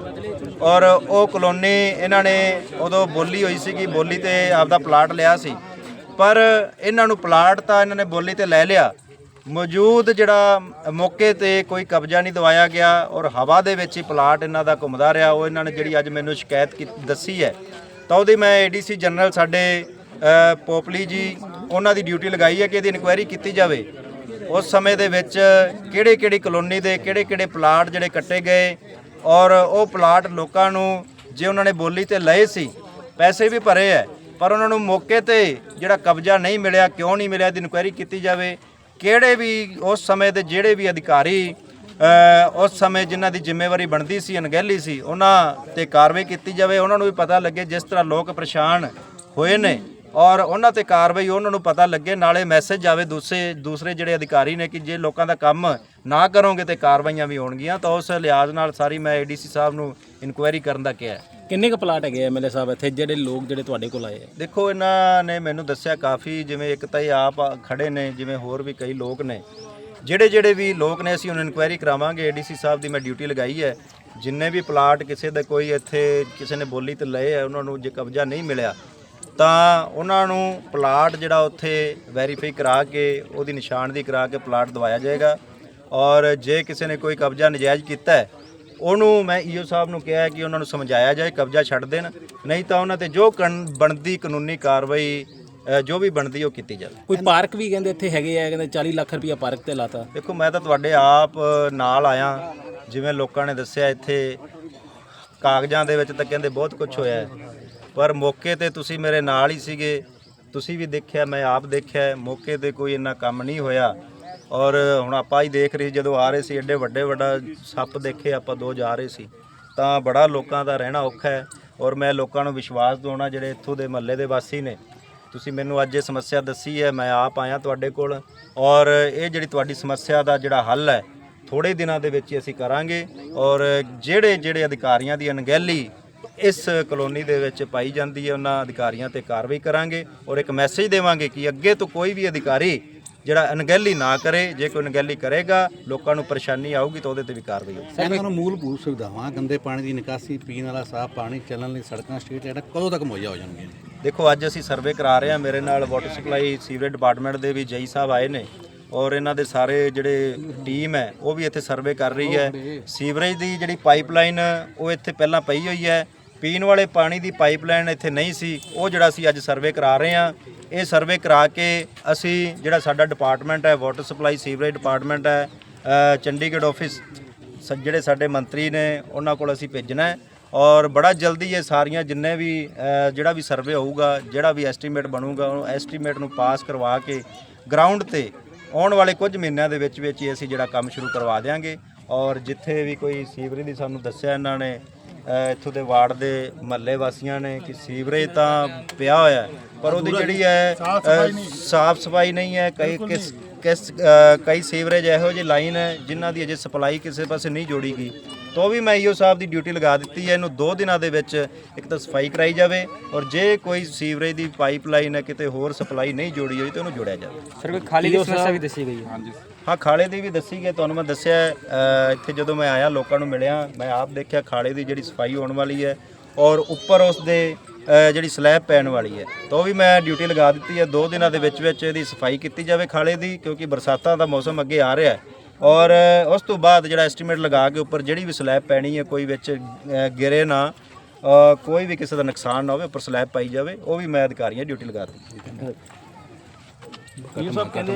ਔਰ ਉਹ ਕਲੋਨੀ ਇਹਨਾਂ ਨੇ ਉਦੋਂ ਬੋਲੀ ਹੋਈ ਸੀਗੀ, ਬੋਲੀ ਤੇ ਆਪਦਾ ਪਲਾਟ ਲਿਆ ਸੀ। ਪਰ ਇਹਨਾਂ ਨੂੰ ਪਲਾਟ ਤਾਂ ਇਹਨਾਂ ਨੇ ਬੋਲੀ ਤੇ ਲੈ ਲਿਆ। ਮੌਜੂਦ ਜਿਹੜਾ ਮੌਕੇ ਤੇ ਕੋਈ ਕਬਜ਼ਾ ਨਹੀਂ ਦਵਾਇਆ ਗਿਆ ਔਰ ਹਵਾ ਦੇ ਵਿੱਚ ਹੀ ਪਲਾਟ ਇਹਨਾਂ ਦਾ ਘੁੰਮਦਾ ਰਿਹਾ। ਉਹ ਇਹਨਾਂ ਨੇ ਜਿਹੜੀ ਅੱਜ ਮੈਨੂੰ ਸ਼ਿਕਾਇਤ ਕੀ- ਦੱਸੀ ਹੈ, ਤਾਂ ਉਹਦੀ ਮੈਂ ਏਡੀਸੀ ਜਨਰਲ ਸਾਡੇ ਪੋਪਲੀ ਜੀ, ਉਹਨਾਂ ਦੀ ਡਿਊਟੀ ਲਗਾਈ ਹੈ ਕਿ ਇਹਦੀ ਇਨਕੁਆਇਰੀ ਕੀਤੀ ਜਾਵੇ। ਉਸ ਸਮੇਂ ਦੇ ਵਿੱਚ ਕਿਹੜੇ ਕਿਹੜੀ ਕਲੋਨੀ ਦੇ ਕਿਹੜੇ ਕਿਹੜੇ ਪਲਾਟ ਜਿਹੜੇ ਕੱਟੇ ਗਏ ਔਰ ਉਹ ਪਲਾਟ ਲੋਕਾਂ ਨੂੰ ਜੇ ਉਹਨਾਂ ਨੇ ਬੋਲੀ ਤੇ ਲਏ ਸੀ, ਪੈਸੇ ਵੀ ਭਰੇ ਹੈ ਪਰ ਉਹਨਾਂ ਨੂੰ ਮੌਕੇ ਤੇ ਜਿਹੜਾ ਕਬਜ਼ਾ ਨਹੀਂ ਮਿਲਿਆ, ਕਿਉਂ ਨਹੀਂ ਮਿਲਿਆ ਦੀ ਇਨਕੁਆਇਰੀ ਕੀਤੀ ਜਾਵੇ। ਕਿਹੜੇ ਵੀ ਉਸ ਸਮੇਂ ਦੇ ਜਿਹੜੇ ਵੀ ਅਧਿਕਾਰੀ ਉਸ ਸਮੇਂ ਜਿਨ੍ਹਾਂ ਦੀ ਜ਼ਿੰਮੇਵਾਰੀ ਬਣਦੀ ਸੀ, ਅਣਗਹਿਲੀ ਸੀ, ਉਹਨਾਂ ਤੇ ਕਾਰਵਾਈ ਕੀਤੀ ਜਾਵੇ। ਉਹਨਾਂ ਨੂੰ ਵੀ ਪਤਾ ਲੱਗੇ ਜਿਸ ਤਰ੍ਹਾਂ ਲੋਕ ਪਰੇਸ਼ਾਨ ਹੋਏ ਨੇ। ਔਰ ਉਹਨਾਂ ਤੇ ਕਾਰਵਾਈ ਉਹਨਾਂ ਨੂੰ ਪਤਾ ਲੱਗੇ ਨਾਲੇ ਮੈਸੇਜ ਜਾਵੇ ਦੂਸਰੇ ਦੂਸਰੇ ਜਿਹੜੇ ਅਧਿਕਾਰੀ ਨੇ ਕਿ ਜੇ ਲੋਕਾਂ ਦਾ ਕੰਮ ਨਾ ਕਰੋਗੇ ਤੇ ਕਾਰਵਾਈਆਂ ਵੀ ਹੋਣਗੀਆਂ ਤਾਂ ਉਸ ਲਿਹਾਜ਼ ਨਾਲ ਸਾਰੀ ਮੈਂ ਏਡੀਸੀ ਸਾਹਿਬ ਨੂੰ ਇਨਕੁਆਇਰੀ ਕਰਨ ਦਾ ਕਿਹਾ ਹੈ। ਕਿੰਨੇ ਕੁ ਪਲਾਟ ਹੈਗੇ ਐਮਐਲਏ ਸਾਹਿਬ ਇੱਥੇ? ਜਿਹੜੇ ਲੋਕ ਜਿਹੜੇ ਤੁਹਾਡੇ ਕੋਲ ਆਏ ਆ? ਦੇਖੋ ਇਹਨਾਂ ਨੇ ਮੈਨੂੰ ਦੱਸਿਆ ਕਾਫੀ ਜਿਵੇਂ ਇੱਕ ਤਾਂ ਇਹ ਆਪ ਖੜੇ ਨੇ ਜਿਵੇਂ ਹੋਰ ਵੀ ਕਈ ਲੋਕ ਨੇ। ਜਿਹੜੇ ਜਿਹੜੇ ਵੀ ਲੋਕ ਨੇ ਅਸੀਂ ਉਹਨਾਂ ਇਨਕੁਆਇਰੀ ਕਰਾਵਾਂਗੇ। ਏਡੀਸੀ ਸਾਹਿਬ ਦੀ ਮੈਂ ਡਿਊਟੀ ਲਗਾਈ ਹੈ। ਜਿੰਨੇ ਵੀ ਪਲਾਟ ਕਿਸੇ ਦਾ ਕੋਈ ਇੱਥੇ ਕਿਸੇ ਨੇ ਬੋਲੀ ਤੇ ਲਏ ਆ ਉਹਨਾਂ ਨੂੰ ਜੇ ਕਬਜ਼ਾ ਨਹੀਂ ਮਿਲਿਆ ਤਾਂ ਉਹਨਾਂ ਨੂੰ ਪਲਾਟ ਜਿਹੜਾ ਉੱਥੇ ਵੈਰੀਫਾਈ ਕਰਾ ਕੇ ਉਹਦੀ ਨਿਸ਼ਾਨਦੀ ਕਰਾ ਕੇ ਪਲਾਟ ਦਵਾਇਆ ਜਾਏਗਾ। ਔਰ ਜੇ ਕਿਸੇ ਨੇ ਕੋਈ ਕਬਜ਼ਾ ਨਜਾਇਜ਼ ਕੀਤਾ ਹੈ ਉਹਨੂੰ ਮੈਂ ਈਓ ਸਾਹਿਬ ਨੂੰ ਕਿਹਾ ਹੈ ਕਿ ਉਹਨਾਂ ਨੂੰ ਸਮਝਾਇਆ ਜਾਏ ਕਬਜ਼ਾ ਛੱਡ ਦੇਣ। ਨਹੀਂ ਤਾਂ ਉਹਨਾਂ ਤੇ ਜੋ ਬਣਦੀ ਕਾਨੂੰਨੀ ਕਾਰਵਾਈ ਜੋ ਵੀ ਬਣਦੀ ਉਹ ਕੀਤੀ ਜਾਵੇ। ਕੋਈ ਪਾਰਕ ਵੀ ਕਹਿੰਦੇ ਇੱਥੇ ਹੈਗੇ ਆ ਕਹਿੰਦੇ 40 ਲੱਖ ਰੁਪਇਆ ਪਾਰਕ ਤੇ ਲਾਤਾ। ਦੇਖੋ ਮੈਂ ਤਾਂ ਤੁਹਾਡੇ ਆਪ ਨਾਲ ਆਇਆ ਜਿਵੇਂ ਲੋਕਾਂ ਨੇ ਦੱਸਿਆ ਇੱਥੇ ਕਾਗਜ਼ਾਂ ਦੇ ਵਿੱਚ ਤਾਂ ਕਹਿੰਦੇ ਬਹੁਤ ਕੁਝ ਹੋਇਆ ਹੈ। ਪਰ ਮੌਕੇ ਤੇ ਤੁਸੀਂ ਮੇਰੇ ਨਾਲ ਹੀ ਸੀਗੇ। ਤੁਸੀਂ ਵੀ ਦੇਖਿਆ, ਮੈਂ ਆਪ ਦੇਖਿਆ, ਮੌਕੇ ਤੇ ਕੋਈ ਇੰਨਾ ਕੰਮ ਨਹੀਂ ਹੋਇਆ। ਔਰ ਹੁਣ ਆਪਾਂ ਹੀ ਦੇਖ ਰਹੇ ਜਦੋਂ ਆ ਰਹੇ ਸੀ, ਐਡੇ ਵੱਡੇ ਵੱਡਾ ਸੱਪ ਦੇਖੇ ਆਪਾਂ ਦੋ ਜਾ ਰਹੇ ਸੀ। ਤਾਂ ਬੜਾ ਲੋਕਾਂ ਦਾ ਰਹਿਣਾ ਔਖਾ ਹੈ ਔਰ ਮੈਂ ਲੋਕਾਂ ਨੂੰ ਵਿਸ਼ਵਾਸ ਦਿਵਾਉਣਾ, ਜਿਹੜੇ ਇੱਥੋਂ ਦੇ ਮਹੱਲੇ ਦੇ ਵਾਸੀ ਨੇ। ਤੁਸੀਂ ਮੈਨੂੰ ਅੱਜ ਇਹ ਸਮੱਸਿਆ ਦੱਸੀ ਹੈ, ਮੈਂ ਆਪ ਆਇਆ ਤੁਹਾਡੇ ਕੋਲ। ਔਰ ਇਹ ਜਿਹੜੀ ਤੁਹਾਡੀ ਸਮੱਸਿਆ ਦਾ ਜਿਹੜਾ ਹੱਲ ਹੈ ਥੋੜੇ ਦਿਨਾਂ ਦੇ ਵਿੱਚ ਹੀ ਅਸੀਂ ਕਰਾਂਗੇ। ਔਰ ਜਿਹੜੇ ਜਿਹੜੇ ਅਧਿਕਾਰੀਆਂ ਦੀ ਅਣਗਹਿਲੀ ਇਸ ਕਲੋਨੀ ਦੇ ਵਿੱਚ ਪਾਈ ਜਾਂਦੀ ਹੈ ਉਹਨਾਂ ਅਧਿਕਾਰੀਆਂ ਤੇ ਕਾਰਵਾਈ ਕਰਾਂਗੇ ਔਰ ਇੱਕ ਮੈਸੇਜ ਦੇਵਾਂਗੇ ਕਿ ਅੱਗੇ ਤੋਂ ਕੋਈ ਵੀ ਅਧਿਕਾਰੀ ਜਿਹੜਾ ਅਣਗਹਿਲੀ ਨਾ ਕਰੇ ਜੇ ਕੋਈ ਅਣਗਹਿਲੀ ਕਰੇਗਾ ਲੋਕਾਂ ਨੂੰ ਪਰੇਸ਼ਾਨੀ ਆਊਗੀ ਤਾਂ ਉਹਦੇ ਤੇ ਵੀ ਕਾਰਵਾਈ ਹੋਊਗੀ। ਇਹਨਾਂ ਨੂੰ ਮੂਲਭੂਤ ਸੁਵਿਧਾਵਾਂ ਗੰਦੇ ਪਾਣੀ ਦੀ ਨਿਕਾਸੀ ਪੀਣ ਵਾਲਾ ਸਾਫ਼ ਪਾਣੀ ਚੱਲਣ ਲਈ ਸੜਕਾਂ ਸਟਰੀਟ ਲਾਈਟਾਂ ਕਦੋਂ ਤੱਕ ਮੁਹੱਈਆ ਹੋ ਜਾਣਗੀਆਂ? ਦੇਖੋ ਅੱਜ ਅਸੀਂ ਸਰਵੇ ਕਰਾ ਰਹੇ ਹਾਂ ਮੇਰੇ ਨਾਲ ਵਾਟਰ ਸਪਲਾਈ ਸੀਵਰੇਜ ਡਿਪਾਰਟਮੈਂਟ ਦੇ ਵੀ ਜਈ ਸਾਹਿਬ ਆਏ ਨੇ ਔਰ ਇਹਨਾਂ ਦੇ ਸਾਰੇ ਜਿਹੜੇ ਟੀਮ ਹੈ ਉਹ ਵੀ ਇੱਥੇ ਸਰਵੇ ਕਰ ਰਹੀ ਹੈ। ਸੀਵਰੇਜ ਦੀ ਜਿਹੜੀ ਪਾਈਪਲਾਈਨ ਉਹ ਇੱਥੇ ਪਹਿਲਾਂ ਪਈ ਹੋਈ ਹੈ ਪੀਣ ਵਾਲੇ ਪਾਣੀ ਦੀ ਪਾਈਪਲਾਈਨ ਇੱਥੇ ਨਹੀਂ ਸੀ, ਉਹ ਜਿਹੜਾ ਅਸੀਂ ਅੱਜ ਸਰਵੇ ਕਰਾ ਰਹੇ ਹਾਂ, ਇਹ ਸਰਵੇ ਕਰਾ ਕੇ ਅਸੀਂ ਜਿਹੜਾ ਸਾਡਾ ਡਿਪਾਰਟਮੈਂਟ ਹੈ, ਵਾਟਰ ਸਪਲਾਈ ਸੀਵਰੇਜ ਡਿਪਾਰਟਮੈਂਟ ਹੈ ਚੰਡੀਗੜ੍ਹ ਆਫਿਸ, ਸ- ਜਿਹੜੇ ਸਾਡੇ ਮੰਤਰੀ ਨੇ, ਉਹਨਾਂ ਕੋਲ ਅਸੀਂ ਭੇਜਣਾ ਹੈ ਔਰ ਬੜਾ ਜਲਦੀ ਇਹ ਸਾਰੀਆਂ ਜਿੰਨੇ ਵੀ ਜਿਹੜਾ ਵੀ ਸਰਵੇ ਹੋਊਗਾ, ਜਿਹੜਾ ਵੀ ਐਸਟੀਮੇਟ ਬਣੂਗਾ ਉਹ ਐਸਟੀਮੇਟ ਨੂੰ ਪਾਸ ਕਰਵਾ ਕੇ ਗਰਾਊਂਡ ਤੇ ਆਉਣ ਵਾਲੇ ਕੁਝ ਮਹੀਨਿਆਂ ਦੇ ਵਿੱਚ ਵਿੱਚ ਹੀ ਅਸੀਂ ਜਿਹੜਾ ਕੰਮ ਸ਼ੁਰੂ ਕਰਵਾ ਦੇਵਾਂਗੇ ਔਰ ਜਿੱਥੇ ਵੀ ਕੋਈ ਸੀਵਰੇਜ ਦੀ ਸਾਨੂੰ ਦੱਸਿਆ ਇਹਨਾਂ ਨੇ ਇੱਥੋਂ ਦੇ ਵਾਰਡ ਦੇ ਮਹੱਲੇ ਵਾਸੀਆਂ ਨੇ ਕਿ ਸੀਵਰੇਜ ਤਾਂ ਪਿਆ ਹੋਇਆ ਪਰ ਉਹਦੀ ਜਿਹੜੀ ਹੈ ਸਾਫ਼ ਸਫ਼ਾਈ ਨਹੀਂ। ਹੈ ਕਈ ਕਿਸ ਕਿਸ ਕਈ ਸੀਵਰੇਜ ਇਹੋ ਜਿਹੀ ਲਾਈਨ ਹੈ ਜਿਨ੍ਹਾਂ ਦੀ ਅਜੇ ਸਪਲਾਈ ਕਿਸੇ ਪਾਸੇ ਨਹੀਂ ਜੋੜੀ ਗਈ। ਤੋਂ ਵੀ ਮੈਂ ਈਓ ਸਾਹਿਬ ਦੀ ਡਿਊਟੀ ਲਗਾ ਦਿੱਤੀ ਹੈ। ਇਹਨੂੰ 2 ਦਿਨਾਂ ਦੇ ਵਿੱਚ ਇੱਕ ਤਾਂ ਸਫ਼ਾਈ ਕਰਾਈ ਜਾਵੇ ਔਰ ਜੇ ਕੋਈ ਸੀਵਰੇਜ ਦੀ ਪਾਈਪਲਾਈਨ ਹੈ ਕਿਤੇ ਹੋਰ ਸਪਲਾਈ ਨਹੀਂ ਜੋੜੀ ਹੋਈ ਤਾਂ ਉਹਨੂੰ ਜੋੜਿਆ ਜਾਵੇ। ਸਰ ਕੋਈ ਖਾਲੀ ਦੀ ਸਮੱਸਿਆ ਵੀ ਦੱਸੀ ਗਈ ਹੈ? ਹਾਂ ਖਾਲੇ ਦੀ ਵੀ ਦੱਸੀ ਗਈ ਤੁਹਾਨੂੰ ਮੈਂ ਦੱਸਿਆ ਇੱਥੇ ਜਦੋਂ ਮੈਂ ਆਇਆ ਲੋਕਾਂ ਨੂੰ ਮਿਲਿਆ ਮੈਂ ਆਪ ਦੇਖਿਆ ਖਾਲੇ ਦੀ ਜਿਹੜੀ ਸਫ਼ਾਈ ਹੋਣ ਵਾਲੀ ਹੈ ਔਰ ਉੱਪਰ ਉਸ ਦੇ ਜਿਹੜੀ ਸਲੈਬ ਪੈਣ ਵਾਲੀ ਹੈ, ਤਾਂ ਉਹ ਵੀ ਮੈਂ ਡਿਊਟੀ ਲਗਾ ਦਿੱਤੀ ਹੈ। ਦੋ ਦਿਨਾਂ ਦੇ ਵਿੱਚ ਵਿੱਚ ਇਹਦੀ ਸਫ਼ਾਈ ਕੀਤੀ ਜਾਵੇ ਖਾਲੇ ਦੀ, ਕਿਉਂਕਿ ਬਰਸਾਤਾਂ ਦਾ ਮੌਸਮ ਅੱਗੇ ਆ ਰਿਹਾ ਹੈ। ਔਰ ਉਸ ਤੋਂ ਬਾਅਦ ਜਿਹੜਾ ਐਸਟੀਮੇਟ ਲਗਾ ਕੇ ਉੱਪਰ ਜਿਹੜੀ ਵੀ ਸਲੈਬ ਪੈਣੀ ਹੈ, ਕੋਈ ਵਿੱਚ ਗਿਰੇ ਨਾ ਕੋਈ ਵੀ ਕਿਸੇ ਦਾ ਨੁਕਸਾਨ ਨਾ ਹੋਵੇ, ਉੱਪਰ ਸਲੈਬ ਪਾਈ ਜਾਵੇ, ਉਹ ਵੀ ਮੈਂ ਅਧਿਕਾਰੀਆਂ ਡਿਊਟੀ ਲਗਾ ਦਿੱਤੀ